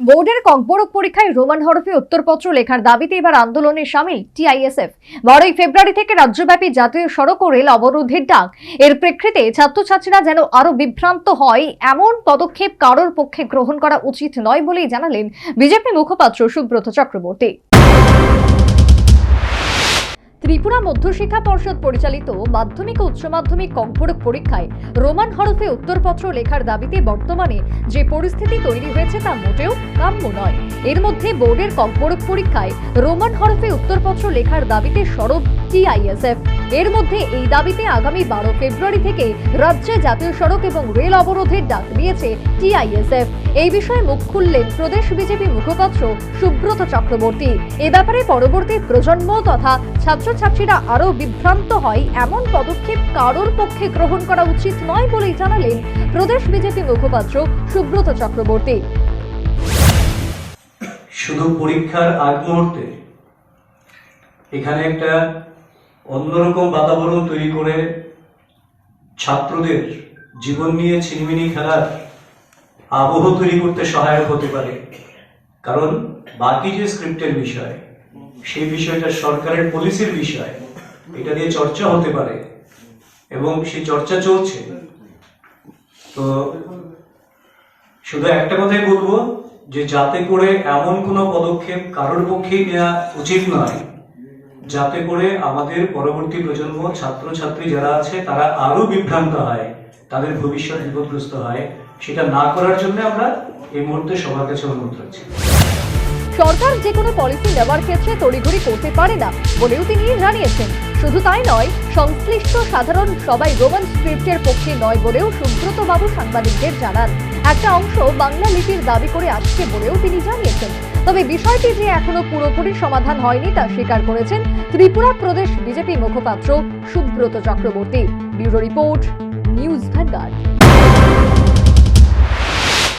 বোর্ডের ককবরক পরীক্ষায় রোমান হরফে উত্তরপত্র লেখার দাবিতে এবার আন্দোলনে সামিল টিআইএসএফ। বারোই ফেব্রুয়ারি থেকে রাজ্যব্যাপী জাতীয় সড়ক ও রেল অবরোধের ডাক। এর প্রেক্ষিতে ছাত্রছাত্রীরা যেন আরও বিভ্রান্ত হয়, এমন পদক্ষেপ কারোর পক্ষে গ্রহণ করা উচিত নয় বলেই জানালেন বিজেপি মুখপাত্র সুব্রত চক্রবর্তী। ত্রিপুরা মধ্যশিক্ষা পর্ষদ পরিচালিত মাধ্যমিক উচ্চ মাধ্যমিক কম্পরক পরীক্ষায় রোমান হরফে উত্তরপত্র লেখার দাবিতে বর্তমানে যে পরিস্থিতি তৈরি হয়েছে তা মোটেও কাম্য নয়। এর মধ্যে বোর্ডের কম্পরক পরীক্ষায় রোমান হরফে উত্তরপত্র লেখার দাবিতে সরব টিআইএসএফ। এর মধ্যে এই দাবিতে আগামী বারো ফেব্রুয়ারি থেকে রাজ্যে জাতীয় সড়ক এবং রেল অবরোধের ডাক দিয়েছে টিআইএসএফ। এই বিষয়ে মুখ খুললেন প্রদেশ বিজেপি মুখপাত্র সুব্রত চক্রবর্তী। এ ব্যাপারে পরবর্তী প্রজন্ম তথা ছাত্রছাত্রীরা আরও বিভ্রান্ত হয়। এমন পদক্ষেপ কারোর পক্ষে গ্রহণ করা উচিত নয় বলেই জানালেন প্রদেশ বিজেপি মুখপাত্র সুব্রত চক্রবর্তী। শুধু পরীক্ষার আগ মুহূর্তে, এখানে একটা অন্যরকম বাতাবরণ তৈরি করে ছাত্রদের জীবন নিয়ে ছিনিমিনি খেলার আবহ তৈরি করতে সহায়ক হতে পারে। কারণ বাকি যে স্ক্রিপ্টের বিষয় সেই বিষয়টা সরকারের পলিসির বিষয়। এটা নিয়ে চর্চা হতে পারে। এবং সেই চর্চা চলছে। তো শুধু একটা কথাই বলব যে যাতে করে এমন কোনো পদক্ষেপ কারোর পক্ষেই নেওয়া উচিত নয়, যাতে করে আমাদের পরবর্তী প্রজন্ম, ছাত্রছাত্রী যারা আছে, তারা আরও বিভ্রান্ত হয়, তাদের ভবিষ্যৎ বিপদগ্রস্ত হয়। সেটা না করার জন্য আমরা এই মুহূর্তে সবার কাছে অনুরোধ রাখছি। সরকার যে কোনো পলিসি নেওয়ার ক্ষেত্রে তড়িঘড়ি করতে পারে না বলেও তিনি জানিয়েছেন। শুধু তাই নয়, সংশ্লিষ্ট সাধারণ সবাই রোমান স্ক্রিপ্টের পক্ষে নয় বলেও সুব্রতবাবু সাংবাদিকদের জানান। একটা অংশ বাংলা লিপির দাবি করে আসছে বলেও তিনি জানিয়েছেন। তবে বিষয়টি যে এখনও পুরোপুরি সমাধান হয়নি তা স্বীকার করেছেন ত্রিপুরা প্রদেশ বিজেপি মুখপাত্র Subrata Chakraborty. Bureau report, news Vanguard.